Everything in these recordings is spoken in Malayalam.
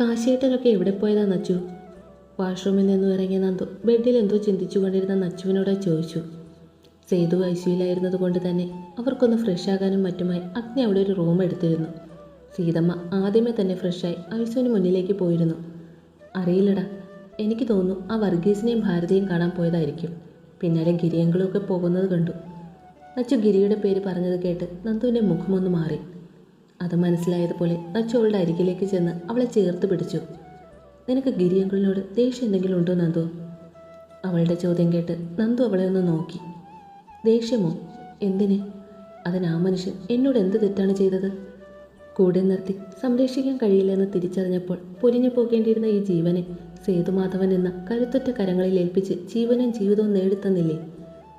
കാശിയേട്ടനൊക്കെ എവിടെ പോയതാ നച്ചു? വാഷ്റൂമിൽ നിന്നും ഇറങ്ങിയ നന്ദു ബെഡിൽ എന്തോ ചിന്തിച്ചുകൊണ്ടിരുന്ന നച്ചുവിനോട് ചോദിച്ചു. സേതു ഐസിയുലായിരുന്നത് കൊണ്ട് തന്നെ അവർക്കൊന്ന് ഫ്രഷ് ആകാനും മറ്റുമായി അഗ്നി അവിടെ ഒരു റൂം എടുത്തിരുന്നു. സീതമ്മ ആദ്യമേ തന്നെ ഫ്രഷായി ഐശുവിന് മുന്നിലേക്ക് പോയിരുന്നു. അറിയില്ലടാ എനിക്ക് തോന്നുന്നു ആ വർഗീസിനെയും ഭാരതിയും കാണാൻ പോയതായിരിക്കും. പിന്നാലെ ഗിരിയങ്കളൊക്കെ പോകുന്നത് കണ്ടു. നച്ചു ഗിരിയുടെ പേര് പറഞ്ഞത് കേട്ട് നന്ദുവിന്റെ മുഖമൊന്ന് മാറി. അത് മനസ്സിലായതുപോലെ നച്ചു അവളുടെ അരികിലേക്ക് ചെന്ന് അവളെ ചേർത്ത് പിടിച്ചു. നിനക്ക് ഗിരിയങ്കളിനോട് ദേഷ്യം എന്തെങ്കിലും ഉണ്ടോ നന്ദു? അവളുടെ ചോദ്യം കേട്ട് നന്ദു അവളെ ഒന്ന് നോക്കി. ദേഷ്യമോ? എന്തിന്? അതിന് ആ മനുഷ്യൻ എന്നോട് എന്ത് തെറ്റാണ് ചെയ്തത്? കൂടെ നിർത്തി സംരക്ഷിക്കാൻ കഴിയില്ലെന്ന് തിരിച്ചറിഞ്ഞപ്പോൾ പൊലിഞ്ഞു പോകേണ്ടിയിരുന്ന ഈ ജീവനെ സേതുമാധവൻ എന്ന കരുത്തുറ്റ കരങ്ങളിൽ ഏൽപ്പിച്ച് ജീവനും ജീവിതവും നേടിത്തന്നില്ലേ?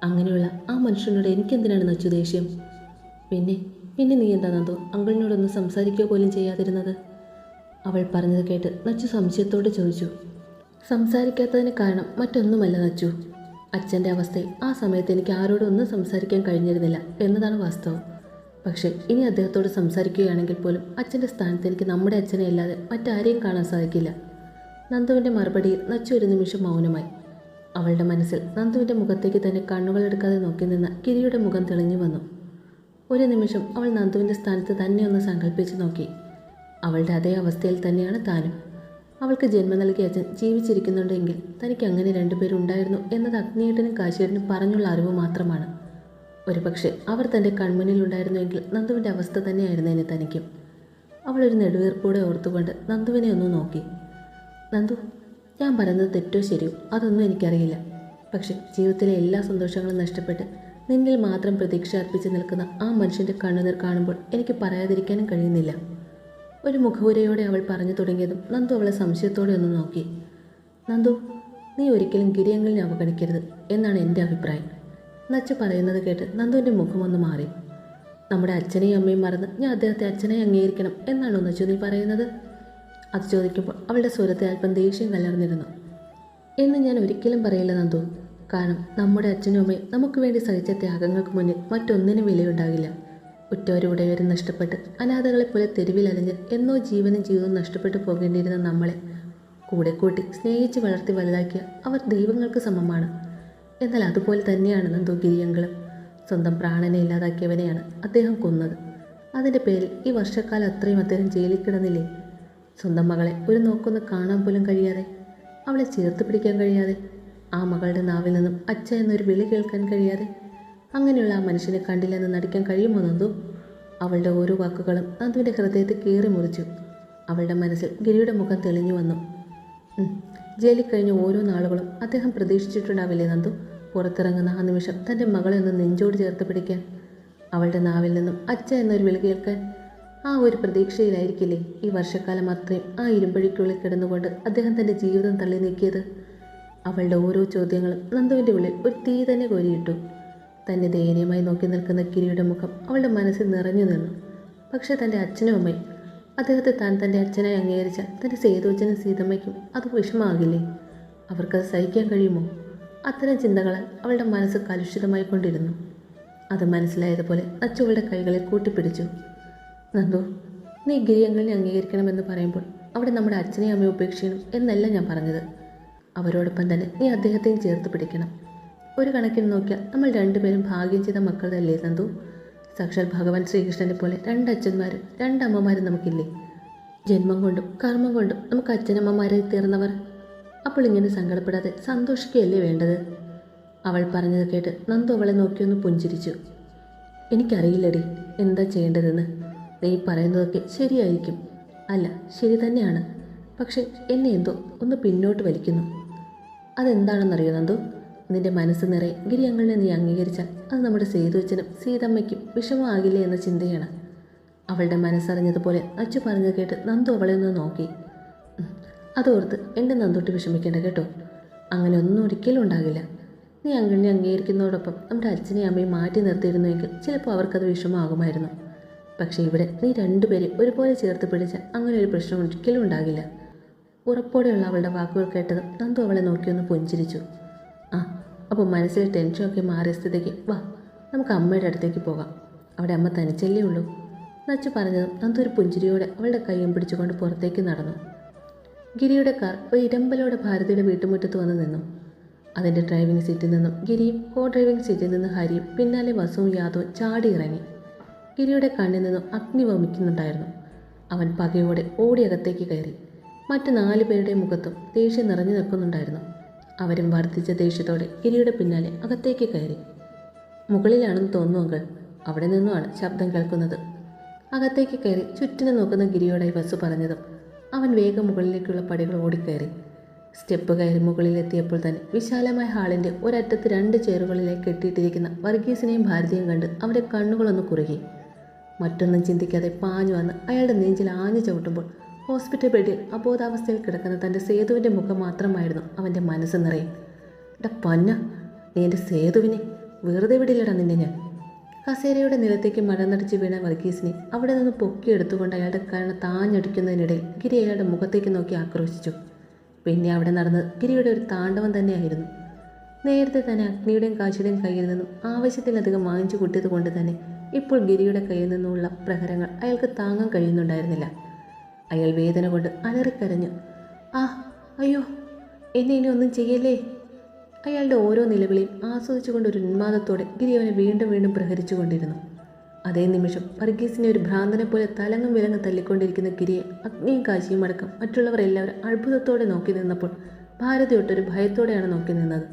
അങ്ങനെയുള്ള ആ മനുഷ്യനോട് എനിക്കെന്തിനാണ് നച്ചു ദേഷ്യം? പിന്നെ പിന്നെ നീ എന്താ നന്ദു അങ്കിളിനോടൊന്ന് സംസാരിക്കുക പോലും ചെയ്യാതിരുന്നത്? അവൾ പറഞ്ഞത് കേട്ട് നച്ചു സംശയത്തോട് ചോദിച്ചു. സംസാരിക്കാത്തതിന് കാരണം മറ്റൊന്നുമല്ല നച്ചു. അച്ഛന്റെ അവസ്ഥയിൽ ആ സമയത്ത് എനിക്ക് ആരോടും ഒന്നും സംസാരിക്കാൻ കഴിഞ്ഞിരുന്നില്ല എന്നതാണ് വാസ്തവം. പക്ഷേ ഇനി അദ്ദേഹത്തോട് സംസാരിക്കുകയാണെങ്കിൽ പോലും അച്ഛന്റെ സ്ഥാനത്ത് എനിക്ക് നമ്മുടെ അച്ഛനെ അല്ലാതെ മറ്റാരെയും കാണാൻ സാധിക്കില്ല. നന്ദുവിന്റെ മറുപടിയിൽ നച്ചു ഒരു നിമിഷം മൗനമായി. അവളുടെ മനസ്സിൽ നന്ദുവിന്റെ മുഖത്തേക്ക് തന്നെ കണ്ണുകളെടുക്കാതെ നോക്കി നിന്ന കിരിയുടെ മുഖം തെളിഞ്ഞു വന്നു. ഒരു നിമിഷം അവൾ നന്ദുവിന്റെ സ്ഥാനത്ത് തന്നെ ഒന്ന് സങ്കല്പിച്ച് നോക്കി. അവളുടെ അതേ അവസ്ഥയിൽ തന്നെയാണ് താനും. അവൾക്ക് ജന്മം നൽകിയ അച്ഛൻ ജീവിച്ചിരിക്കുന്നുണ്ടെങ്കിൽ തനിക്ക് അങ്ങനെ രണ്ടുപേരുണ്ടായിരുന്നു എന്നത് അഗ്നിയേട്ടനും കാശീരനും പറഞ്ഞുള്ള അറിവ് മാത്രമാണ്. ഒരുപക്ഷെ അവർ തന്റെ കൺമുന്നിലുണ്ടായിരുന്നുവെങ്കിൽ നന്ദുവിന്റെ അവസ്ഥ തന്നെയായിരുന്നേനെ തനിക്കും. അവളൊരു നെടുവീർപ്പോടെ ഓർത്തുകൊണ്ട് നന്ദുവിനെ ഒന്ന് നോക്കി. നന്ദു ഞാൻ പറയുന്നത് തെറ്റോ ശരിയോ? അതൊന്നും എനിക്കറിയില്ല. പക്ഷെ ജീവിതത്തിലെ എല്ലാ സന്തോഷങ്ങളും നഷ്ടപ്പെട്ട് നിന്നിൽ മാത്രം പ്രതീക്ഷ അർപ്പിച്ച് നിൽക്കുന്ന ആ മനുഷ്യന്റെ കണ്ണുനീർ കാണുമ്പോൾ എനിക്ക് പറയാതിരിക്കാനും കഴിയുന്നില്ല. ഒരു മുഖവുരയോടെ അവൾ പറഞ്ഞു തുടങ്ങിയതും നന്ദു അവളെ സംശയത്തോടെ ഒന്ന് നോക്കി. നന്ദു നീ ഒരിക്കലും ഗിരിയങ്ങളിനെ അവഗണിക്കരുത് എന്നാണ് എന്റെ അഭിപ്രായം. നച്ച പറയുന്നത് കേട്ട് നന്ദുവിന്റെ മുഖമൊന്ന് മാറി. നമ്മുടെ അച്ഛനെയും അമ്മയും മറന്ന് ഞാൻ അദ്ദേഹത്തെ അച്ഛനെ അംഗീകരിക്കണം എന്നാണോ നച്ചു നീ പറയുന്നത്? അത് ചോദിക്കുമ്പോൾ അവളുടെ സ്വരത്തെ അല്പം ദേഷ്യം കലർന്നിരുന്നു. എന്ന് ഞാൻ ഒരിക്കലും പറയില്ല നന്ദു. കാരണം നമ്മുടെ അച്ഛനും അമ്മയും നമുക്ക് വേണ്ടി സഹിച്ച ത്യാഗങ്ങൾക്ക് മുന്നിൽ മറ്റൊന്നിനും വിലയുണ്ടാകില്ല. ഉറ്റവരുടയവരും നഷ്ടപ്പെട്ട് അനാഥകളെ പോലെ തെരുവിൽ അലഞ്ഞ് എന്നോ ജീവനും ജീവിതവും നഷ്ടപ്പെട്ടു പോകേണ്ടിയിരുന്ന നമ്മളെ കൂടെ കൂട്ടി സ്നേഹിച്ച് വളർത്തി വലുതാക്കിയ അവർ ദൈവങ്ങൾക്ക് സമമാണ്. എന്നാൽ അതുപോലെ തന്നെയാണ് നന്ദു ഗിരിയങ്കളും സ്വന്തം പ്രാണനെ ഇല്ലാതാക്കിയവനെയാണ് അദ്ദേഹം കൊന്നത്. അതിന്റെ പേരിൽ ഈ വർഷക്കാലം അത്രയും അദ്ദേഹം ജയിലിൽ കിടന്നില്ലേ? സ്വന്തം മകളെ ഒരു നോക്കൊന്ന് കാണാൻ പോലും കഴിയാതെ അവളെ ചേർത്ത് പിടിക്കാൻ കഴിയാതെ ആ മകളുടെ നാവിൽ നിന്നും അച്ഛ എന്നൊരു വിളി കേൾക്കാൻ കഴിയാതെ അങ്ങനെയുള്ള ആ മനുഷ്യനെ കണ്ടില്ലെന്ന് നടിക്കാൻ കഴിയുമോ നന്ദു? അവളുടെ ഓരോ വാക്കുകളും നന്ദുവിന്റെ ഹൃദയത്തെ കീറി മുറിച്ചു. അവളുടെ മനസ്സിൽ ഗിരിയുടെ മുഖം തെളിഞ്ഞു വന്നു. ജയിലിൽ കഴിഞ്ഞ ഓരോ നാളുകളും അദ്ദേഹം പ്രതീക്ഷിച്ചിട്ടുണ്ടാവില്ലേ നന്ദു? പുറത്തിറങ്ങുന്ന ആ നിമിഷം തന്റെ മകളെ ഒന്ന് നെഞ്ചോട് ചേർത്ത് പിടിക്കാൻ. അവളുടെ നാവിൽ നിന്നും അച്ഛ എന്നൊരു വിളി കേൾക്കാൻ ആ ഒരു പ്രതീക്ഷയിലായിരിക്കില്ലേ ഈ വർഷക്കാലം അത്രയും ആ ഇരുമ്പഴിക്കുള്ളിൽ കിടന്നുകൊണ്ട് അദ്ദേഹം തന്റെ ജീവിതം തള്ളി നീക്കിയത്? അവളുടെ ഓരോ ചോദ്യങ്ങളും നന്ദുവിന്റെ ഉള്ളിൽ ഒരു തീ തന്നെ കോരിയിട്ടു. തന്നെ ദയനീയമായി നോക്കി നിൽക്കുന്ന കിരിയുടെ മുഖം അവളുടെ മനസ്സിൽ നിറഞ്ഞു നിന്നു. പക്ഷേ തന്റെ അച്ഛനും അമ്മയും അദ്ദേഹത്തെ താൻ തന്റെ അച്ഛനായി അംഗീകരിച്ച തന്റെ സേതുവച്ചനും സീതമ്മയ്ക്കും അത് വിഷമാകില്ലേ അവർക്കത് സഹിക്കാൻ കഴിയുമോ? അത്തരം ചിന്തകളാൽ അവളുടെ മനസ്സ് കലുഷിതമായി കൊണ്ടിരുന്നു. അത് മനസ്സിലായതുപോലെ അച്ചുവളുടെ കൈകളെ കൂട്ടിപ്പിടിച്ചു. നന്ദു നീ ഗിരിയങ്ങളിനെ അംഗീകരിക്കണമെന്ന് പറയുമ്പോൾ അവിടെ നമ്മുടെ അച്ഛനെയും അമ്മയും ഉപേക്ഷിക്കണം എന്നല്ല ഞാൻ പറഞ്ഞത്. അവരോടൊപ്പം തന്നെ നീ അദ്ദേഹത്തെയും ചേർത്ത് പിടിക്കണം. ഒരു കണക്കിന് നോക്കിയാൽ നമ്മൾ രണ്ടുപേരും ഭാഗ്യം ചെയ്ത മക്കളല്ലേ നന്ദു സാക്ഷാൽ ഭഗവാൻ ശ്രീകൃഷ്ണനെ പോലെ രണ്ട് അച്ഛന്മാരും രണ്ട് അമ്മമാരും നമുക്കില്ലേ? ജന്മം കൊണ്ടും കർമ്മം കൊണ്ടും നമുക്ക് അച്ഛനമ്മമാരായി തീർന്നവർ. അപ്പോൾ ഇങ്ങനെ സങ്കടപ്പെടാതെ സന്തോഷിക്കുകയല്ലേ വേണ്ടത്? അവൾ പറഞ്ഞത് കേട്ട് നന്ദു അവളെ നോക്കിയൊന്ന് പുഞ്ചിരിച്ചു. എനിക്കറിയില്ലടി എന്താ ചെയ്യേണ്ടതെന്ന്? നീ പറയുന്നതൊക്കെ ശരിയായിരിക്കും. അല്ല ശരി തന്നെയാണ്. പക്ഷേ എന്നെ എന്തോ ഒന്ന് പിന്നോട്ട് വലിക്കുന്നു. അതെന്താണെന്നറിയോ നന്ദു? നിന്റെ മനസ്സ് നിറയെ ഗിരിയങ്ങളിനെ നീ അംഗീകരിച്ചാൽ അത് നമ്മുടെ സേതുവച്ചനും സീതമ്മയ്ക്കും വിഷമമാകില്ലേ എന്ന ചിന്തയാണ്. അവളുടെ മനസ്സറിഞ്ഞതുപോലെ അച്ചു പറഞ്ഞത് കേട്ട് നന്ദു അവളെ ഒന്ന് നോക്കി. അതോർത്ത് എന്റെ നന്ദോട്ട് വിഷമിക്കേണ്ട കേട്ടോ. അങ്ങനെ ഒന്നും ഒരിക്കലും ഉണ്ടാകില്ല. നീ അങ്കിളിനെ അംഗീകരിക്കുന്നതോടൊപ്പം നമ്മുടെ അച്ഛനെയും അമ്മയും മാറ്റി നിർത്തിയിരുന്നുവെങ്കിൽ ചിലപ്പോൾ അവർക്കത് വിഷമമാകുമായിരുന്നു. പക്ഷേ ഇവിടെ നീ രണ്ടുപേരെയും ഒരുപോലെ ചേർത്ത് പിടിച്ചാൽ അങ്ങനെ ഒരു പ്രശ്നം ഒരിക്കലും ഉണ്ടാകില്ല. ഉറപ്പോടെയുള്ള അവളുടെ വാക്കുകൾ കേട്ടതും നന്ദു അവളെ നോക്കിയൊന്ന് പുഞ്ചിരിച്ചു. ആ അപ്പോൾ മനസ്സിലെ ടെൻഷനൊക്കെ മാറിയ സ്ഥിതിക്ക് വാ നമുക്ക് അമ്മയുടെ അടുത്തേക്ക് പോകാം. അവിടെ അമ്മ തനിച്ചല്ലേ ഉള്ളൂ? നച്ചു പറഞ്ഞതും നന്ദു ഒരു പുഞ്ചിരിയോടെ അവളുടെ കൈയും പിടിച്ചുകൊണ്ട് പുറത്തേക്ക് നടന്നു. ഗിരിയുടെ കാർ ഒരു ഇരമ്പലോടെ ഭാരതിയുടെ വീട്ടുമുറ്റത്ത് വന്ന് നിന്നു. അതിന്റെ ഡ്രൈവിംഗ് സീറ്റിൽ നിന്നും ഗിരിയും കോ ഡ്രൈവിംഗ് സീറ്റിൽ നിന്ന് ഹരിയും പിന്നാലെ വസുവും യാദവും ചാടി ഇറങ്ങി. ഗിരിയുടെ കണ്ണിൽ നിന്നും അഗ്നി വമിക്കുന്നുണ്ടായിരുന്നു. അവൻ പകയോടെ ഓടിയകത്തേക്ക് കയറി. മറ്റു നാലു പേരുടെ മുഖത്തും ദേഷ്യം നിറഞ്ഞു നിൽക്കുന്നുണ്ടായിരുന്നു. അവരും വർദ്ധിച്ച ദേഷ്യത്തോടെ ഗിരിയുടെ പിന്നാലെ അകത്തേക്ക് കയറി. മുകളിലാണെന്ന് തോന്നുന്നു അവിടെ നിന്നുമാണ് ശബ്ദം കേൾക്കുന്നത്. അകത്തേക്ക് കയറി ചുറ്റിനെ നോക്കുന്ന ഗിരിയോടായി ബസ് പറഞ്ഞതും അവൻ വേഗം മുകളിലേക്കുള്ള പടികൾ ഓടിക്കയറി. സ്റ്റെപ്പ് കയറി മുകളിലെത്തിയപ്പോൾ തന്നെ വിശാലമായ ഹാളിന്റെ ഒരറ്റത്ത് രണ്ട് ചേറുകളിലെ കെട്ടിയിട്ടിരിക്കുന്ന വർഗീസിനെയും ഭാരതിയും കണ്ട് അവന്റെ കണ്ണുകളൊന്ന് കുറുകി. മറ്റൊന്നും ചിന്തിക്കാതെ പാഞ്ഞു വന്ന് അയാളുടെ നെഞ്ചിൽ ആഞ്ഞു ചവിട്ടുമ്പോൾ ഹോസ്പിറ്റൽ ബെഡിൽ അബോധാവസ്ഥയിൽ കിടക്കുന്ന തന്റെ സേതുവിന്റെ മുഖം മാത്രമായിരുന്നു അവന്റെ മനസ്സ് നിറയെ. എന്റെ പന്ന നീ എന്റെ സേതുവിനെ. വെറുതെ വിടില്ലടാ നിന്നെ ഞാൻ. കസേരയുടെ നിലത്തേക്ക് മഴനടിച്ച് വീണ വർഗീസിനെ അവിടെ നിന്ന് പൊക്കിയെടുത്തുകൊണ്ട് അയാളുടെ കണ്ണ താഞ്ഞടിക്കുന്നതിനിടയിൽ ഗിരി അയാളുടെ മുഖത്തേക്ക് നോക്കി ആക്രോശിച്ചു. പിന്നെ അവിടെ നടന്നത് ഗിരിയുടെ ഒരു താണ്ഡവം തന്നെയായിരുന്നു. നേരത്തെ തന്നെ അഗ്നിയുടെയും കാശിയുടെയും കയ്യിൽ നിന്നും ആവശ്യത്തിലധികം വാങ്ങിച്ചു കൂട്ടിയത് കൊണ്ട് തന്നെ ഇപ്പോൾ ഗിരിയുടെ കയ്യിൽ നിന്നുള്ള പ്രഹരങ്ങൾ അയാൾക്ക് താങ്ങാൻ കഴിയുന്നുണ്ടായിരുന്നില്ല. അയാൾ വേദന കൊണ്ട് അലറിക്കരഞ്ഞു. ആ അയ്യോ എന്നെ ഇനി ഒന്നും ചെയ്യല്ലേ? അയാളുടെ ഓരോ നിലവിളിയും ആസ്വദിച്ചുകൊണ്ട് ഒരു ഉന്മാദത്തോടെ ഗിരി അവനെ വീണ്ടും വീണ്ടും പ്രഹരിച്ചുകൊണ്ടിരുന്നു അതേ നിമിഷം വർഗീസിനെ ഒരു ഭ്രാന്തനെ പോലെ തലങ്ങും വിലങ്ങും തല്ലിക്കൊണ്ടിരിക്കുന്ന ഗിരിയെ അഗ്നിയും കാശിയും അടക്കം മറ്റുള്ളവർ എല്ലാവരും അത്ഭുതത്തോടെ നോക്കി നിന്നപ്പോൾ ഭാരതി ഒട്ടൊരു ഭയത്തോടെയാണ് നോക്കി നിന്നത്.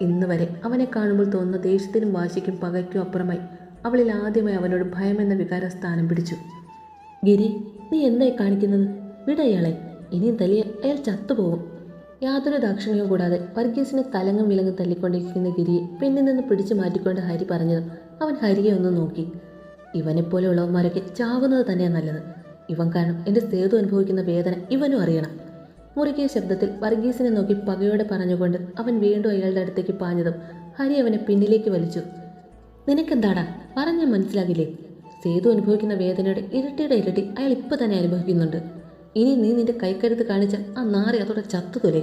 ഇന്ന് വരെ അവനെ കാണുമ്പോൾ തോന്നുന്ന ദേഷ്യത്തിനും വാശിക്കും പകയ്ക്കും അപ്പുറമായി അവളിൽ ആദ്യമായി അവനോട് ഭയമെന്ന വികാര സ്ഥാനം പിടിച്ചു. ഗിരി നീ എന്തായി കാണിക്കുന്നത്? വിടയാളെ. ഇനിയും തല്ലിയ അയാൾ ചത്തുപോകും യാതൊരു ദാക്ഷിണ്യവും കൂടാതെ വർഗീസിനെ തലങ്ങും വിലങ്ങും തല്ലിക്കൊണ്ടിരിക്കുന്ന ഗിരിയെ പിന്നിൽ നിന്ന് പിടിച്ചു മാറ്റിക്കൊണ്ട് ഹരി പറഞ്ഞത് അവൻ ഹരിയെ ഒന്ന് നോക്കി. ഇവനെപ്പോലെയുള്ളവന്മാരൊക്കെ ചാവുന്നത് തന്നെയാണ് നല്ലത്. ഇവൻ കാരണം എന്റെ സേതു അനുഭവിക്കുന്ന വേദന ഇവനും അറിയണം. മുറുകിയ ശബ്ദത്തിൽ വർഗീസിനെ നോക്കി പകയോടെ പറഞ്ഞുകൊണ്ട് അവൻ വീണ്ടും അയാളുടെ അടുത്തേക്ക് പാഞ്ഞതും ഹരി അവനെ പിന്നിലേക്ക് വലിച്ചു. നിനക്കെന്താടാ? പറഞ്ഞാൽ മനസ്സിലാകില്ലേ? സേതു അനുഭവിക്കുന്ന വേദനയുടെ ഇരട്ടിയുടെ ഇരട്ടി അയാൾ ഇപ്പം തന്നെ അനുഭവിക്കുന്നുണ്ട്. ഇനി നീ നിന്റെ കൈക്കരുത്ത് കാണിച്ച ആ നാറി അതോടെ ചത്തുതൊലെ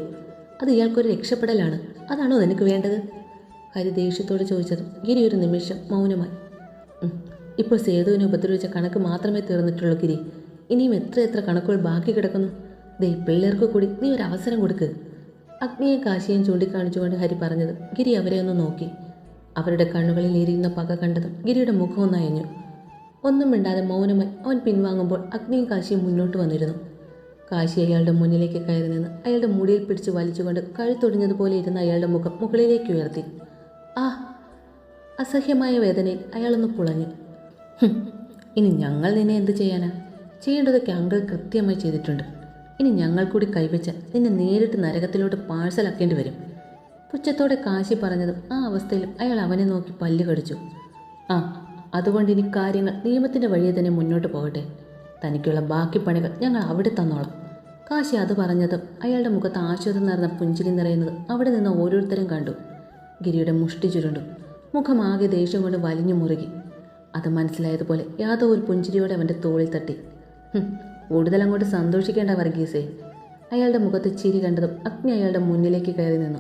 അത് ഇയാൾക്കൊരു രക്ഷപ്പെടലാണ്. അതാണോ നിനക്ക് വേണ്ടത്? ഹരി ദേഷ്യത്തോട് ചോദിച്ചതും. ഗിരി ഒരു നിമിഷം മൗനമായി. ഇപ്പോൾ സേതുവിനെ ഉപദ്രവിച്ച കണക്ക് മാത്രമേ തീർന്നിട്ടുള്ളൂ ഗിരി. ഇനിയും എത്ര എത്ര കണക്കുകൾ ബാക്കി കിടക്കുന്നു? ദേ പിള്ളേർക്ക് കൂടി നീ ഒരു അവസരം കൊടുക്ക്. അഗ്നിയെ കാശിയും ചൂണ്ടിക്കാണിച്ചുകൊണ്ട് ഹരി പറഞ്ഞത്. ഗിരി അവരെ ഒന്ന് നോക്കി. അവരുടെ കണ്ണുകളിൽ എരിയുന്ന പക കണ്ടതും ഗിരിയുടെ മുഖം ഒന്നയഞ്ഞു ഒന്നും മിണ്ടാതെ മൗനമായി അവൻ പിൻവാങ്ങുമ്പോൾ അഗ്നിയും കാശിയും മുന്നോട്ട് വന്നിരുന്നു. കാശി അയാളുടെ മുന്നിലേക്ക് കയറി നിന്ന് അയാളുടെ മുടിയിൽ പിടിച്ച് വലിച്ചുകൊണ്ട് കഴുത്തൊടിഞ്ഞതുപോലെ ഇരുന്ന അയാളുടെ മുഖം മുകളിലേക്ക് ഉയർത്തി. ആ അസഹ്യമായ വേദനയിൽ അയാളൊന്ന് പുളഞ്ഞു. ഇനി ഞങ്ങൾ നിന്നെ എന്ത് ചെയ്യാനാ? ചെയ്യേണ്ടതൊക്കെ അങ്കിൾ കൃത്യമായി ചെയ്തിട്ടുണ്ട്. ഇനി ഞങ്ങൾ കൂടി കൈവച്ച നിന്നെ നേരിട്ട് നരകത്തിലോട്ട് പാഴ്സലാക്കേണ്ടി വരും. പുച്ഛത്തോടെ കാശി പറഞ്ഞതും ആ അവസ്ഥയിലും അയാൾ അവനെ നോക്കി പല്ല് കടിച്ചു. ആ അതുകൊണ്ട് ഇനി കാര്യങ്ങൾ നിയമത്തിന്റെ വഴിയെ തന്നെ മുന്നോട്ട് പോകട്ടെ. തനിക്കുള്ള ബാക്കി പണികൾ ഞങ്ങൾ അവിടെ തന്നോളാം. കാശി അത് പറഞ്ഞതും അയാളുടെ മുഖത്ത് ആശ്വാസം നിറഞ്ഞ പുഞ്ചിരി നിറയുന്നത് അവിടെ നിന്ന് ഓരോരുത്തരും കണ്ടു. ഗിരിയുടെ മുഷ്ടി ചുരുണ്ടു മുഖമാകെ ദേഷ്യം കൊണ്ട് വലിഞ്ഞു മുറുകി. അത് മനസ്സിലായതുപോലെ യാതോ ഒരു പുഞ്ചിരിയോടെ അവന്റെ തോളിൽ തട്ടി. "ഹും, കൂടുതൽ അങ്ങോട്ട് സന്തോഷിക്കേണ്ട വർഗീസേ. അയാളുടെ മുഖത്ത് ചിരി കണ്ടതും അഗ്നി അയാളുടെ മുന്നിലേക്ക് കയറി നിന്നു.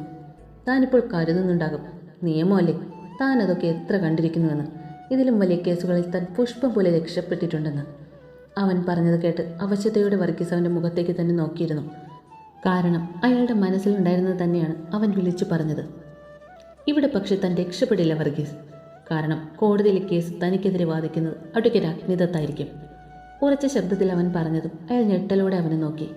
താനിപ്പോൾ കരുതുന്നുണ്ടാകും. നിയമമല്ലേ? താൻ അതൊക്കെ എത്ര കണ്ടിരിക്കുന്നുവെന്ന്. ഇതിലും വലിയ കേസുകളിൽ താൻ പുഷ്പം പോലെ രക്ഷപ്പെട്ടിട്ടുണ്ടെന്ന്. അവൻ പറഞ്ഞത് കേട്ട് അവശതയോടെ വർഗീസ് അവന്റെ മുഖത്തേക്ക് തന്നെ നോക്കിയിരുന്നു. കാരണം അയാളുടെ മനസ്സിലുണ്ടായിരുന്നത് തന്നെയാണ് അവൻ വിളിച്ചു പറഞ്ഞത്. ഇവിടെ പക്ഷെ താൻ രക്ഷപ്പെടില്ല വർഗീസ്. കാരണം കോടതിയിലെ കേസ് തനിക്കെതിരെ വാദിക്കുന്നത് അഡ്വക്കേറ്റ് അഗ്നിദത്തായിരിക്കും. ഉറച്ച ശബ്ദത്തിൽ അവൻ പറഞ്ഞതും അയാൾ ഞെട്ടലോടെ അവനെ നോക്കി.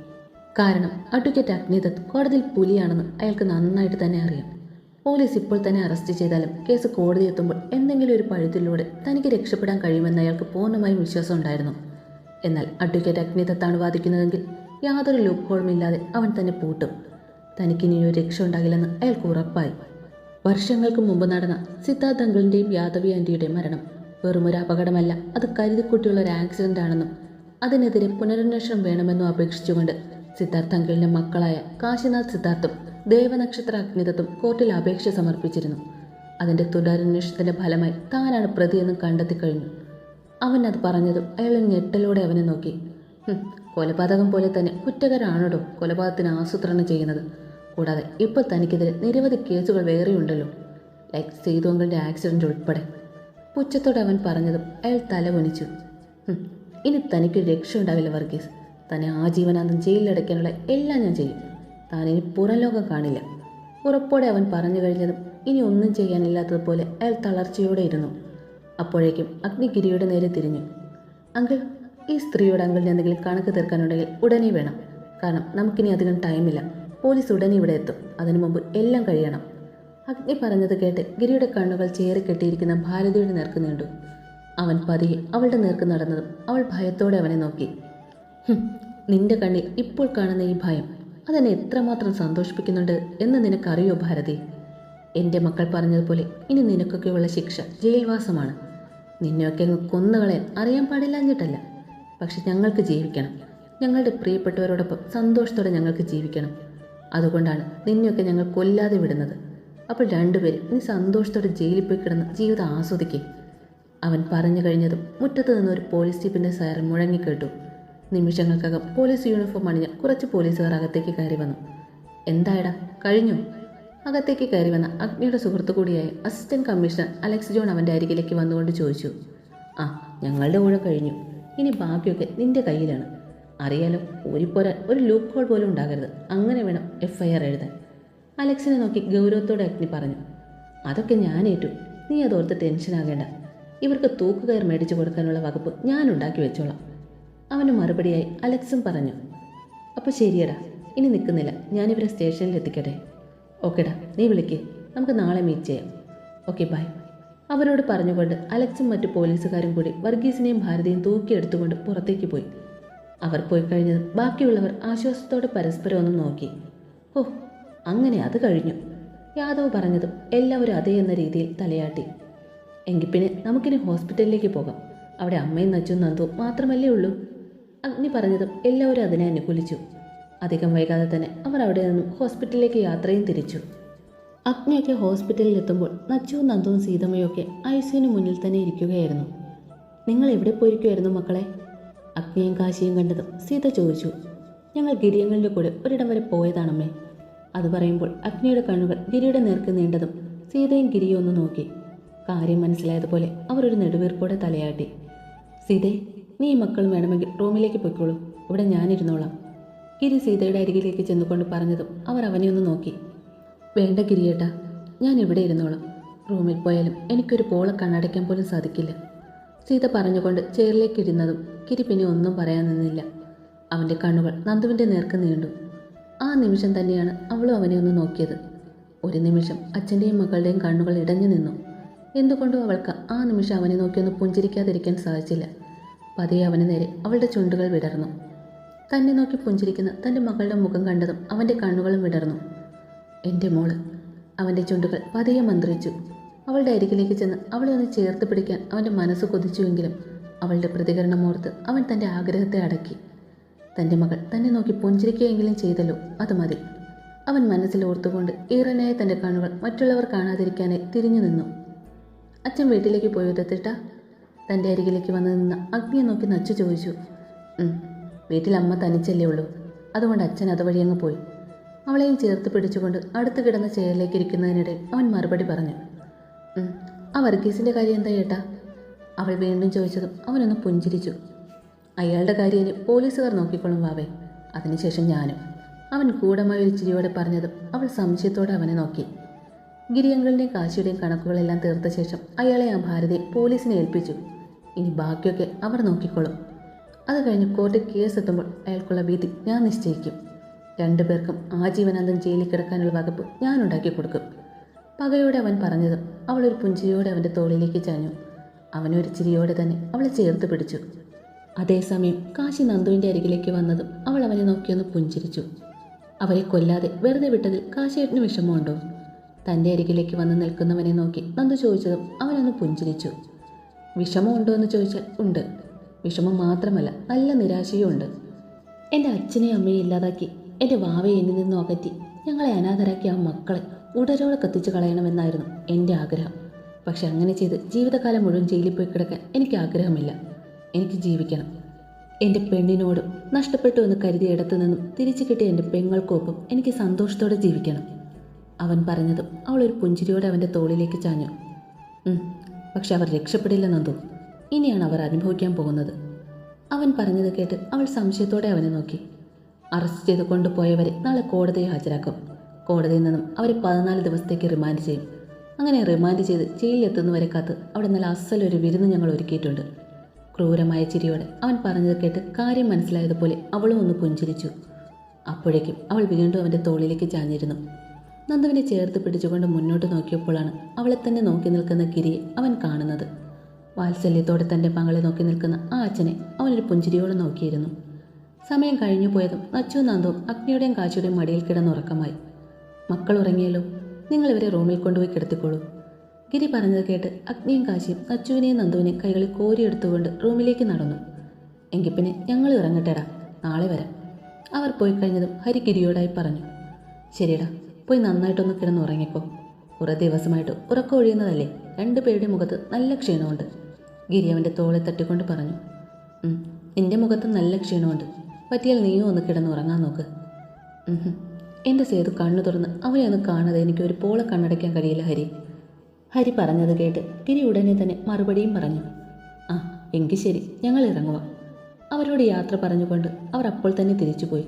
കാരണം അഡ്വക്കേറ്റ് അഗ്നിദത്ത് കോടതിയിൽ പുലിയാണെന്ന് അയാൾക്ക് നന്നായിട്ട് തന്നെ അറിയാം. പോലീസ് ഇപ്പോൾ തന്നെ അറസ്റ്റ് ചെയ്താലും കേസ് കോടതി എത്തുമ്പോൾ എന്തെങ്കിലും ഒരു പഴുത്തിലൂടെ തനിക്ക് രക്ഷപ്പെടാൻ കഴിയുമെന്ന് അയാൾക്ക് പൂർണമായും വിശ്വാസം ഉണ്ടായിരുന്നു. എന്നാൽ അഡ്വക്കേറ്റ് അഗ്നിദത്താണ് വാദിക്കുന്നതെങ്കിൽ യാതൊരു ലൂപ്പ് ഇല്ലാതെ അവൻ തന്നെ പൂട്ടും. തനിക്കിനി ഒരു രക്ഷ ഉണ്ടാകില്ലെന്ന് അയാൾക്ക് ഉറപ്പായി. വർഷങ്ങൾക്ക് മുമ്പ് നടന്ന സിദ്ധാർത്ഥ് അങ്കിളിന്റെയും യാദവി ആന്റിയുടെയും മരണം വെറുമൊരു അപകടമല്ല അത് കരുതിക്കൂട്ടിയുള്ള ഒരു ആക്സിഡന്റ് ആണെന്നും അതിനെതിരെ പുനരന്വേഷണം വേണമെന്നും അപേക്ഷിച്ചുകൊണ്ട് സിദ്ധാർത്ഥ് അങ്കിളിന്റെ മക്കളായ കാശിനാഥ് സിദ്ധാർത്ഥും ദേവനക്ഷത്ര അഗ്നിതത്വം കോർട്ടിൽ അപേക്ഷ സമർപ്പിച്ചിരുന്നു. അതിന്റെ തുടരന്വേഷണത്തിന്റെ ഫലമായി താനാണ് പ്രതിയെന്ന് കണ്ടെത്തി കഴിഞ്ഞു. അവൻ അത് പറഞ്ഞതും അയാൾ ഞെട്ടലോടെ അവനെ നോക്കി. "ഹും, കൊലപാതകം പോലെ തന്നെ കുറ്റകരാണോടോ കൊലപാതകത്തിന് ആസൂത്രണം ചെയ്യുന്നത്. കൂടാതെ ഇപ്പോൾ തനിക്കെതിരെ നിരവധി കേസുകൾ വേറെയുണ്ടല്ലോ. ലൈക്ക് സേതുവങ്കളുടെ ആക്സിഡന്റ് ഉൾപ്പെടെ. പുച്ഛത്തോടെ അവൻ പറഞ്ഞതും അയാൾ തല കുനിച്ചു. ഇനി തനിക്ക് രക്ഷ ഉണ്ടാവില്ല വർഗീസ്. തന്നെ ആജീവനാന്തം ജയിലിലടയ്ക്കാനുള്ള എല്ലാം ഞാൻ ചെയ്യും. താനിനി പുറം ലോകം കാണില്ല. ഉറപ്പോടെ അവൻ പറഞ്ഞു കഴിഞ്ഞതും ഇനി ഒന്നും ചെയ്യാനില്ലാത്തതുപോലെ അയാൾ തളർച്ചയോടെ ഇരുന്നു. അപ്പോഴേക്കും അഗ്നിഗിരിയുടെ നേരെ തിരിഞ്ഞു. അങ്കിൾ ഈ സ്ത്രീയോട് അങ്കിളിന് എന്തെങ്കിലും കണക്ക് തീർക്കാനുണ്ടെങ്കിൽ ഉടനെ വേണം. കാരണം നമുക്കിനി അധികം ടൈമില്ല. പോലീസ് ഉടനെ ഇവിടെ എത്തും. അതിനു മുമ്പ് എല്ലാം കഴിയണം. അഗ്നി പറഞ്ഞത് കേട്ട് ഗിരിയുടെ കണ്ണുകൾ ചേറി കെട്ടിയിരിക്കുന്ന ഭാരതിയുടെ നേർക്ക് നീണ്ടു. അവൻ പതിയെ അവളുടെ നേർക്ക് നടന്നതും അവൾ ഭയത്തോടെ അവനെ നോക്കി. നിന്റെ കണ്ണിൽ ഇപ്പോൾ കാണുന്ന ഈ ഭയം അതെന്നെ എത്രമാത്രം സന്തോഷിപ്പിക്കുന്നുണ്ട് എന്ന് നിനക്കറിയോ ഭാരതി? എന്റെ മക്കൾ പറഞ്ഞതുപോലെ ഇനി നിനക്കൊക്കെയുള്ള ശിക്ഷ ജയിൽവാസമാണ്. നിന്നെയൊക്കെ കൊന്നുകളയാൻ അറിയാൻ പാടില്ലാഞ്ഞിട്ടല്ല പക്ഷെ ഞങ്ങൾക്ക് ജീവിക്കണം. ഞങ്ങളുടെ പ്രിയപ്പെട്ടവരോടൊപ്പം സന്തോഷത്തോടെ ഞങ്ങൾക്ക് ജീവിക്കണം. അതുകൊണ്ടാണ് നിന്നെയൊക്കെ ഞങ്ങൾ കൊല്ലാതെ വിടുന്നത്. അപ്പോൾ രണ്ടുപേരും നീ സന്തോഷത്തോടെ ജയിലിൽ പോയി കിടന്ന് ജീവിതം ആസ്വദിക്കേ. അവൻ പറഞ്ഞു കഴിഞ്ഞതും മുറ്റത്ത് നിന്നൊരു പോലീസ് ജീപ്പിന്റെ സയർ മുഴങ്ങിക്കേട്ടു നിമിഷങ്ങൾക്കകം പോലീസ് യൂണിഫോം അണിഞ്ഞ് കുറച്ച് പോലീസുകാർ അകത്തേക്ക് കയറി വന്നു. എന്തായടാ? കഴിഞ്ഞു? അകത്തേക്ക് കയറി വന്ന അഗ്നിയുടെ സുഹൃത്തു കൂടിയായ അസിസ്റ്റന്റ് കമ്മീഷണർ അലക്സ് ജോൺ അവന്റെ അരികിലേക്ക് വന്നുകൊണ്ട് ചോദിച്ചു ആ ഞങ്ങളുടെ ഊഴം കഴിഞ്ഞു. ഇനി ബാക്കിയൊക്കെ നിന്റെ കയ്യിലാണ്. അറിയാലോ ഊരിപ്പോരാൻ ഒരു ലൂപ്പ് ഹോൾ പോലും ഉണ്ടാകരുത്. അങ്ങനെ വേണം എഫ് ഐ ആർ എഴുതാൻ. അലക്സിനെ നോക്കി ഗൗരവത്തോടെ അഗ്നി പറഞ്ഞു അതൊക്കെ ഞാനേറ്റു നീ അതോർത്ത് ടെൻഷനാകേണ്ട. ഇവർക്ക് തൂക്കുകയർ മേടിച്ചു കൊടുക്കാനുള്ള വകുപ്പ് ഞാൻ ഉണ്ടാക്കി വെച്ചോളാം. അവന് മറുപടിയായി അലക്സും പറഞ്ഞു അപ്പോൾ ശരിയടാ ഇനി നിൽക്കുന്നില്ല ഞാനിവരെ സ്റ്റേഷനിൽ എത്തിക്കട്ടെ ഓക്കെടാ നീ വിളിക്കേ. നമുക്ക് നാളെ മീറ്റ് ചെയ്യാം. ഓക്കെ ബൈ അവരോട് പറഞ്ഞുകൊണ്ട് അലക്സും മറ്റു പോലീസുകാരും കൂടി വർഗീസിനെയും ഭാരതിയും തൂക്കിയെടുത്തുകൊണ്ട് പുറത്തേക്ക് പോയി. അവർ പോയി കഴിഞ്ഞത് ബാക്കിയുള്ളവർ ആശ്വാസത്തോടെ പരസ്പരം ഒന്ന് നോക്കി. ഓ അങ്ങനെ അത് കഴിഞ്ഞു. യാദവ് പറഞ്ഞതും എല്ലാവരും അതേ എന്ന രീതിയിൽ തലയാട്ടി. എങ്കിൽ പിന്നെ നമുക്കിനി ഹോസ്പിറ്റലിലേക്ക് പോകാം. അവിടെ അമ്മയും നച്ചും നന്ദുവും മാത്രമല്ലേ ഉള്ളൂ? അഗ്നി പറഞ്ഞതും എല്ലാവരും അതിനെ അനുകൂലിച്ചു. അധികം വൈകാതെ തന്നെ അവർ അവിടെ നിന്നും ഹോസ്പിറ്റലിലേക്ക് യാത്രയും തിരിച്ചു. അഗ്നിയൊക്കെ ഹോസ്പിറ്റലിൽ എത്തുമ്പോൾ നച്ചുവും നന്ദുവും സീതമ്മയൊക്കെ ഒക്കെ ഐ സിയുന് മുന്നിൽ തന്നെ ഇരിക്കുകയായിരുന്നു. നിങ്ങൾ എവിടെ പോയിരിക്കുമായിരുന്നു മക്കളെ? അഗ്നിയും കാശിയും കണ്ടതും സീത ചോദിച്ചു. ഞങ്ങൾ ഗിരിയങ്ങളുടെ കൂടെ ഒരിടം വരെ പോയതാണമ്മേ. അത് പറയുമ്പോൾ അഗ്നിയുടെ കണ്ണുകൾ ഗിരിയുടെ നേർക്ക് നീണ്ടതും സീതയും ഗിരിയും ഒന്ന് നോക്കി. കാര്യം മനസ്സിലായതുപോലെ അവരൊരു നെടുവീർപ്പോടെ തലയാട്ടി. സീതേ നീ മക്കളും വേണമെങ്കിൽ റൂമിലേക്ക് പൊയ്ക്കോളൂ. ഇവിടെ ഞാനിരുന്നോളാം. ഗിരി സീതയുടെ അരികിലേക്ക് ചെന്നുകൊണ്ട് പറഞ്ഞതും അവർ അവനെ ഒന്ന് നോക്കി. വേണ്ട ഗിരിയേട്ടാ ഞാൻ ഇവിടെ ഇരുന്നോളാം. റൂമിൽ പോയാലും എനിക്കൊരു പോള കണ്ണടയ്ക്കാൻ പോലും സാധിക്കില്ല. സീത പറഞ്ഞുകൊണ്ട് ചെയറിലേക്ക് ഇരുന്നതും ഗിരി പിന്നെ ഒന്നും പറയാൻ നിന്നില്ല. അവന്റെ കണ്ണുകൾ നന്ദുവിന്റെ നേർക്ക് നീണ്ടു. ആ നിമിഷം തന്നെയാണ് അവളും അവനെ ഒന്ന് നോക്കിയത്. ഒരു നിമിഷം അച്ഛന്റെയും മകളുടെയും കണ്ണുകൾ ഇടഞ്ഞു നിന്നു. എന്തുകൊണ്ടും അവൾക്ക് ആ നിമിഷം അവനെ നോക്കിയൊന്ന് പുഞ്ചിരിക്കാതിരിക്കാൻ സാധിച്ചില്ല. പതിയെ അവന് നേരെ അവളുടെ ചുണ്ടുകൾ വിടർന്നു. തന്നെ നോക്കി പുഞ്ചിരിക്കുന്ന തന്റെ മകളുടെ മുഖം കണ്ടതും അവന്റെ കണ്ണുകളും വിടർന്നു. എന്റെ മോൾ അവന്റെ ചുണ്ടുകൾ പതിയെ മന്ത്രിച്ചു. അവളുടെ അരികിലേക്ക് ചെന്ന് അവളെ ഒന്ന് ചേർത്ത് പിടിക്കാൻ അവന്റെ മനസ്സ് കൊതിച്ചുവെങ്കിലും അവളുടെ പ്രതികരണം ഓർത്ത് അവൻ തന്റെ ആഗ്രഹത്തെ അടക്കി. തന്റെ മകൾ തന്നെ നോക്കി പുഞ്ചിരിക്കുകയെങ്കിലും ചെയ്തല്ലോ അത് മതി. അവൻ മനസ്സിൽ ഓർത്തുകൊണ്ട് ഈറനായ തന്റെ കണ്ണുകൾ മറ്റുള്ളവർ കാണാതിരിക്കാനായി തിരിഞ്ഞു നിന്നു. അച്ഛൻ വീട്ടിലേക്ക് പോയി ഉദത്തിട്ട തന്റെ അരികിലേക്ക് വന്ന് നിന്ന് അഗ്നിയെ നോക്കി നച്ചു ചോദിച്ചു "ഉം, വീട്ടിൽ അമ്മ തനിച്ചല്ലേ ഉള്ളൂ. അതുകൊണ്ട് അച്ഛൻ അതുവഴി അങ്ങ് പോയി. അവളെയും ചേർത്ത് പിടിച്ചുകൊണ്ട് അടുത്ത് കിടന്ന ചെയറിലേക്ക് ഇരിക്കുന്നതിനിടെ അവൻ മറുപടി പറഞ്ഞു "ഉം, ആ വർഗീസിന്റെ കാര്യം എന്താ ചേട്ടാ അവൾ വീണ്ടും ചോദിച്ചതും അവനൊന്ന് പുഞ്ചിരിച്ചു അയാളുടെ കാര്യം പോലീസുകാർ നോക്കിക്കോളും വാവേ. അതിനുശേഷം ഞാനും. അവൻ ഗൂഢമായ ഒരു ചിരിയോടെ പറഞ്ഞതും അവൾ സംശയത്തോടെ അവനെ നോക്കി. ഗിരിയങ്ങളുടെയും കാശിയുടെയും കണക്കുകളെല്ലാം തീർത്ത ശേഷം അയാളെ ആ ഭാരതി പോലീസിനെ ഏൽപ്പിച്ചു. ഇനി ബാക്കിയൊക്കെ അവർ നോക്കിക്കോളും. അത് കഴിഞ്ഞ് കോർട്ടിൽ കേസ് എത്തുമ്പോൾ അയാൾക്കുള്ള വിധി ഞാൻ നിശ്ചയിക്കും. രണ്ടുപേർക്കും ആജീവനാന്തം ജയിലിൽ കിടക്കാനുള്ള വകുപ്പ് ഞാൻ ഉണ്ടാക്കി കൊടുക്കും. പകയോടെ അവൻ പറഞ്ഞതും അവളൊരു പുഞ്ചിരിയോടെ അവന്റെ തോളിലേക്ക് ചാഞ്ഞു. അവനൊരു ചിരിയോടെ തന്നെ അവളെ ചേർത്ത് പിടിച്ചു. അതേസമയം കാശി നന്ദുവിന്റെ അരികിലേക്ക് വന്നതും അവൾ അവനെ നോക്കിയൊന്ന് പുഞ്ചിരിച്ചു. അവരെ കൊല്ലാതെ വെറുതെ വിട്ടതിൽ കാശിയേട്ടന് വിഷമമുണ്ടോ? തന്റെ അരികിലേക്ക് വന്ന് നിൽക്കുന്നവനെ നോക്കി നന്ദു ചോദിച്ചതും അവനൊന്ന് പുഞ്ചിരിച്ചു. വിഷമമുണ്ടോ എന്ന് ചോദിച്ചാൽ ഉണ്ട്. വിഷമം മാത്രമല്ല നല്ല നിരാശയും ഉണ്ട്. എന്റെ അച്ഛനെ അമ്മയെ ഇല്ലാതാക്കി എന്റെ വാവയെ എന്നിൽ നിന്നും അകറ്റി ഞങ്ങളെ അനാഥരാക്കിയ ആ മക്കളെ ഉടരോടെ കത്തിച്ചു കളയണമെന്നായിരുന്നു എന്റെ ആഗ്രഹം. പക്ഷെ അങ്ങനെ ചെയ്ത് ജീവിതകാലം മുഴുവൻ ജയിലിൽ പോയി കിടക്കാൻ എനിക്ക് ആഗ്രഹമില്ല. എനിക്ക് ജീവിക്കണം. എന്റെ പെണ്ണിനോടും നഷ്ടപ്പെട്ടു എന്ന് കരുതിയ ഇടത്തു നിന്നും തിരിച്ചു കിട്ടിയ എന്റെ പെങ്ങൾക്കൊപ്പം എനിക്ക് സന്തോഷത്തോടെ ജീവിക്കണം. അവൻ പറഞ്ഞതും അവളൊരു പുഞ്ചിരിയോടെ അവന്റെ തോളിലേക്ക് ചാഞ്ഞു. "ഉം, പക്ഷെ അവർ നന്ദു ഇനിയാണ് അവർ അനുഭവിക്കാൻ പോകുന്നത്. അവൻ പറഞ്ഞത് കേട്ട് അവൾ സംശയത്തോടെ അവനെ നോക്കി. അറസ്റ്റ് ചെയ്ത് കൊണ്ടുപോയവരെ നാളെ കോടതിയിൽ ഹാജരാക്കും. കോടതിയിൽ നിന്നും അവരെ പതിനാല് ദിവസത്തേക്ക് റിമാൻഡ് ചെയ്യും. അങ്ങനെ റിമാൻഡ് ചെയ്ത് ജയിലിലെത്തുന്നവരെ കാത്ത് അവിടെ നല്ല അസലൊരു വിരുന്ന് ഞങ്ങൾ ഒരുക്കിയിട്ടുണ്ട്. ക്രൂരമായ ചിരിയോടെ അവൻ പറഞ്ഞത് കേട്ട് കാര്യം മനസ്സിലായതുപോലെ അവളും ഒന്ന് പുഞ്ചിരിച്ചു. അപ്പോഴേക്കും അവൾ വീണ്ടും അവന്റെ തോളിലേക്ക് ചാഞ്ഞിരുന്നു. നന്ദുവിനെ ചേർത്ത് പിടിച്ചുകൊണ്ട് മുന്നോട്ട് നോക്കിയപ്പോഴാണ് അവളെ തന്നെ നോക്കി നിൽക്കുന്ന ഗിരിയെ അവൻ കാണുന്നത്. വാത്സല്യത്തോടെ തന്റെ മകളെ നോക്കി നിൽക്കുന്ന ആ അച്ഛനെ അവനൊരു പുഞ്ചിരിയോടെ നോക്കിയിരുന്നു. സമയം കഴിഞ്ഞു പോയതും നച്ചു നന്ദുവും അഗ്നിയുടെയും കാശിയുടെയും മടിയിൽ കിടന്നുറക്കമായി മക്കൾ ഉറങ്ങിയല്ലോ നിങ്ങൾ ഇവരെ റൂമിൽ കൊണ്ടുപോയി കിടത്തിക്കോളൂ. ഗിരി പറഞ്ഞത് കേട്ട് അഗ്നിയും കാശിയും നച്ചുവിനെയും നന്ദുവിനെയും കൈകളിൽ കോരിയെടുത്തുകൊണ്ട് റൂമിലേക്ക് നടന്നു. എങ്കിൽ പിന്നെ ഞങ്ങൾ ഇറങ്ങട്ടെടാ നാളെ വരാം. അവർ പോയി കഴിഞ്ഞതും ഹരി ഗിരിയോടായി പറഞ്ഞു. ശരിയടാ പോയി നന്നായിട്ടൊന്ന് കിടന്നുറങ്ങിക്കോ കുറേ ദിവസമായിട്ട് ഉറക്കം ഒഴിയുന്നതല്ലേ? രണ്ടുപേരുടെ മുഖത്ത് നല്ല ക്ഷീണമുണ്ട്. ഗിരി അവന്റെ തോളെ തട്ടിക്കൊണ്ട് പറഞ്ഞു എന്റെ മുഖത്ത് നല്ല ക്ഷീണമുണ്ട്. പറ്റിയാൽ നീയും ഒന്ന് കിടന്ന് ഉറങ്ങാൻ നോക്ക്. എന്റെ സേതു കണ്ണു തുറന്ന് അവനെ ഒന്ന് കാണാതെ എനിക്ക് ഒരു പോളെ കണ്ണടയ്ക്കാൻ കഴിയില്ല ഹരി. ഹരി പറഞ്ഞത് കേട്ട് ഗിരി ഉടനെ തന്നെ മറുപടിയും പറഞ്ഞു ആ എങ്കിൽ ശരി ഞങ്ങൾ ഇറങ്ങുക അവരോട് യാത്ര പറഞ്ഞുകൊണ്ട് അവർ അപ്പോൾ തന്നെ തിരിച്ചുപോയി.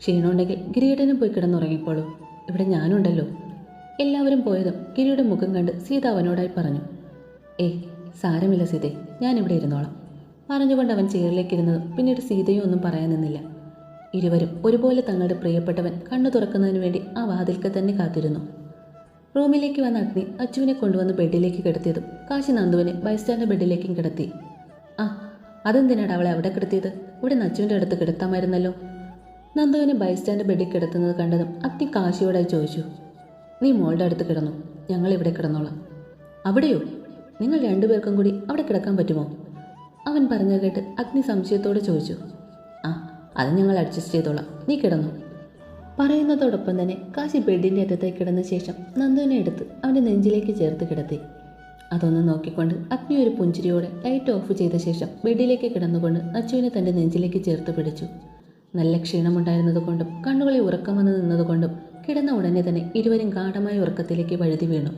ക്ഷീണമുണ്ടെങ്കിൽ ഗിരിയേട്ടനും പോയി കിടന്നുറങ്ങിക്കോളൂ. ഇവിടെ ഞാനുണ്ടല്ലോ. എല്ലാവരും പോയതും ഗിരിയുടെ മുഖം കണ്ട് സീത അവനോടായി പറഞ്ഞു ഏയ് സാരമില്ല സീതേ ഞാനിവിടെ ഇരുന്നോളാം. പറഞ്ഞുകൊണ്ട് അവൻ ചെയറിലേക്കിരുന്നതും പിന്നീട് സീതയും ഒന്നും പറയാൻ നിന്നില്ല. ഇരുവരും ഒരുപോലെ തങ്ങളുടെ പ്രിയപ്പെട്ടവൻ കണ്ണു തുറക്കുന്നതിന് വേണ്ടി ആ വാതിൽക്ക് തന്നെ കാത്തിരുന്നു. റൂമിലേക്ക് വന്ന അഗ്നി അച്ചുവിനെ കൊണ്ടുവന്ന് ബെഡിലേക്ക് കിടത്തിയതും കാശി നന്ദുവിനെ ബൈസ്റ്റാൻഡ് ബെഡിലേക്കും കിടത്തി. ആ അതെന്തിനാണ് അവളെ അവിടെ കിടത്തിയത്? ഇവിടെ നച്ചുവിന്റെ അടുത്ത് കിടത്താമായിരുന്നല്ലോ. നന്ദുവിനെ ബൈസ്റ്റാൻഡ് ബെഡിൽ കിടത്തുന്നത് കണ്ടതും അത്തി കാശിയോടായി ചോദിച്ചു നീ മോളുടെ അടുത്ത് കിടന്നു? ഞങ്ങൾ ഇവിടെ കിടന്നോളാം. അവിടെയോ? നിങ്ങൾ രണ്ടുപേർക്കും കൂടി അവിടെ കിടക്കാൻ പറ്റുമോ? അവൻ പറഞ്ഞു കേട്ട് അഗ്നി സംശയത്തോടെ ചോദിച്ചു ആ അത് ഞങ്ങൾ അഡ്ജസ്റ്റ് ചെയ്തോളാം. നീ കിടന്നു. പറയുന്നതോടൊപ്പം തന്നെ കാശി ബെഡിന്റെ അറ്റത്തേക്ക് കിടന്ന ശേഷം നന്ദുവിനെ എടുത്ത് അവന്റെ നെഞ്ചിലേക്ക് ചേർത്ത് കിടത്തി. അതൊന്ന് നോക്കിക്കൊണ്ട് അഗ്നി ഒരു പുഞ്ചിരിയോടെ ലൈറ്റ് ഓഫ് ചെയ്ത ശേഷം ബെഡിലേക്ക് കിടന്നുകൊണ്ട് നച്ചുവിനെ തന്റെ നെഞ്ചിലേക്ക് ചേർത്ത് പിടിച്ചു. നല്ല ക്ഷീണമുണ്ടായിരുന്നതുകൊണ്ടും കണ്ണുകളിൽ ഉറക്കം വന്ന് നിന്നതുകൊണ്ടും കിടന്ന ഉടനെ തന്നെ ഇരുവരും ഗാഠമായ ഉറക്കത്തിലേക്ക് വഴുതി വീണു.